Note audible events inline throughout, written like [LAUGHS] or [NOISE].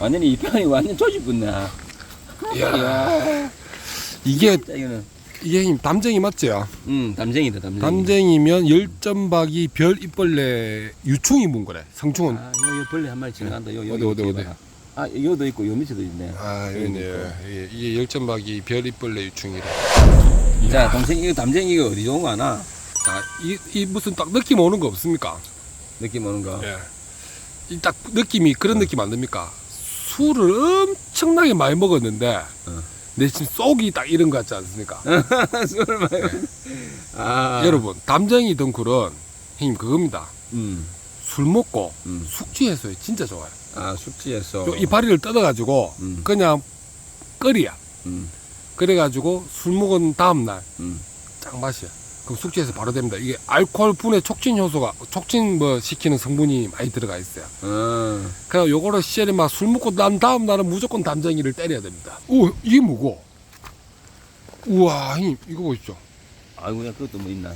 완전히 이 편이 완전 조집붙네. 이야. 이게 이거는. 이게 담쟁이 맞죠? 음, 담쟁이다, 담쟁이. 담쟁이면 열점박이 별 입벌레 유충이 문 거래. 성충은 아, 요, 요 벌레 한 마리 지나간다. 요, 요, 어디, 요 어디, 어디? 아, 요도 있고, 요 밑에도 있네. 아, 여기 이네. 있고. 이게, 열점박이 별 입벌레 유충이래. 자, 동생, 이거 담쟁이 이거 어디 좋은 거 아나? 자, 이, 이 무슨 딱 느낌 오는 거 없습니까? 느낌 오는 거. 예. 이 딱 느낌이 그런 느낌 안 듭니까? 술을 엄청나게 많이 먹었는데 어. 내 지금 속이 딱 이런 거 같지 않습니까? [LAUGHS] 술을 많이 아. 여러분 담쟁이 덩쿨은 형님 그겁니다. 음, 술 먹고 음. 숙취 해소에 진짜 좋아요. 아, 숙지에서. 요 이파리를 뜯어가지고 음. 그냥 끓이야. 음, 그래가지고 술 먹은 다음 날 음. 짱 맛이야. 그럼 숙취해서 바로 됩니다. 이게 알코올 분해 촉진 효소가 촉진 뭐 시키는 성분이 많이 들어가 있어요. 어. 그래서 요거를 시절에 막 술 먹고 난 다음 날은 무조건 담쟁이를 때려야 됩니다. 오, 이게 뭐고? 우와, 형님, 이거 보십시오. 아이고, 야, 그것도 뭐 있나?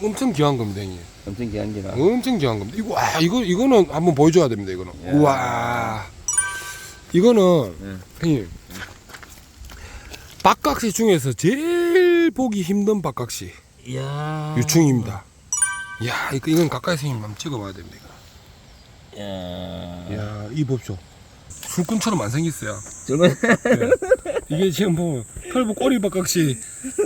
엄청 귀한 겁니다, 형님. 엄청 귀한 게라. 엄청 귀한 겁니다. 이거, 와, 이거, 이거는 한번 보여줘야 됩니다, 이거는. 야. 우와. 이거는, 예. 형님. 박각시 중에서 제일 보기 힘든 박각시. 이야. 유충입니다. 이야, 이거, 이건 가까이서 한번 찍어봐야 됩니다, 이거. 야. 이야, 이 보십시오. 술꾼처럼 안 생겼어요. 정말. 네. 이게 지금 보면 털보 꼬리 박각시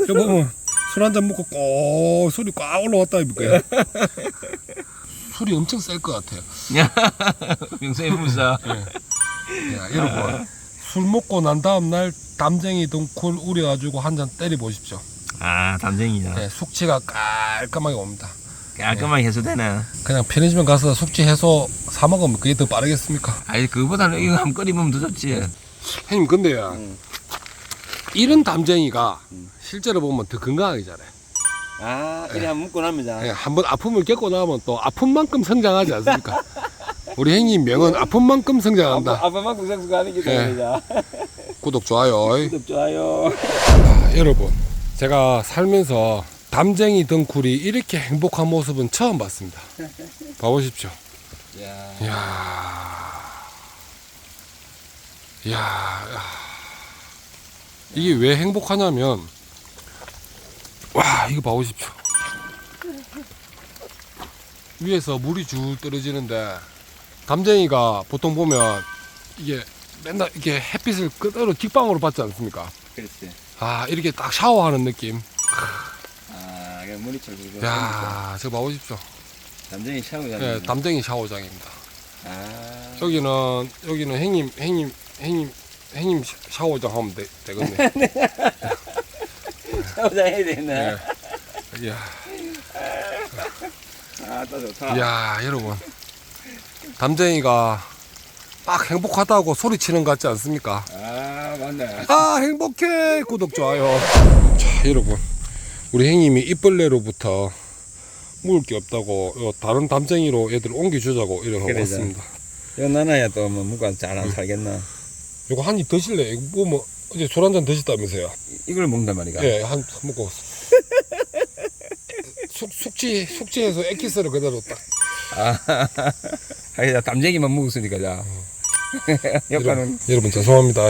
저 보면 술 한 잔 먹고 꼭 술이 꽉 올라왔다 이볼까요? [LAUGHS] 술이 엄청 셀 것 같아요. [LAUGHS] 명성의 무사. 야, 여러분 술 먹고 난 다음 날 담쟁이 등쿨 우려가지고 한 잔 때려 보십시오. 아, 담쟁이다. 네, 숙취가 깔끔하게 옵니다. 깔끔하게 해소되네. 그냥 편의점 가서 숙취 해소 사 먹으면 그게 더 빠르겠습니까? 아니, 그거보다는 이거 한번 끓이면 더 좋지. 형님 근데요 응. 이런 담쟁이가 응. 실제로 보면 더 건강하게 자라요. 아, 이래 한번 묶고 납니다. 예, 한번 아픔을 겪고 나면 또 아픈 만큼 성장하지 않습니까? [LAUGHS] 우리 형님 명은 아픈 만큼 성장한다. 아빠만큼 생수가는 게 예. 됩니다. 구독 좋아요. [LAUGHS] 구독, 좋아요. 아, 여러분, 제가 살면서 담쟁이 덩쿨이 이렇게 행복한 모습은 처음 봤습니다. 봐보십시오. 야. 이야, 이야, 야. 이게 왜 행복하냐면, 와, 이거 봐보십시오. 위에서 물이 쭉 떨어지는데, 담쟁이가 보통 보면, 이게 맨날 이렇게 햇빛을 그대로 직방으로 받지 않습니까? 그렇지. 아, 이렇게 딱 샤워하는 느낌. 아, 이게 물이 철철. 야, 저거 봐보십시오. 담쟁이 샤워장. 예, 담쟁이 샤워장입니다. 아. 여기는, 여기는 행님, 행님, 행님, 행님 샤- 샤워장 하면 되, 되겠네. [LAUGHS] 샤워장 해야 되네. 예. 이야, 아, 또 좋다. 이야, 여러분. 담쟁이가 막 행복하다고 소리치는 것 같지 않습니까? 아, 맞네. 아, 행복해! 구독, 좋아요. 자, 여러분. 우리 행님이 입벌레로부터 먹을 게 없다고 요 다른 담쟁이로 애들 옮겨주자고 이래 그러자. 왔습니다. 이거 나나야 또 뭐 무가 잘 안 살겠나. 이거 한 입 드실래? 이거 뭐, 뭐 어제 술 한 잔 드셨다면서요? 이걸 먹는단 말이가. 예, 한, 한 먹고. [LAUGHS] 숙, 숙취, 숙취해서 엑기스를 그대로 딱. 아, [LAUGHS] 아니, 담쟁이만 먹었으니까, 자. [LAUGHS] 여러분, 효과는. 여러분 죄송합니다.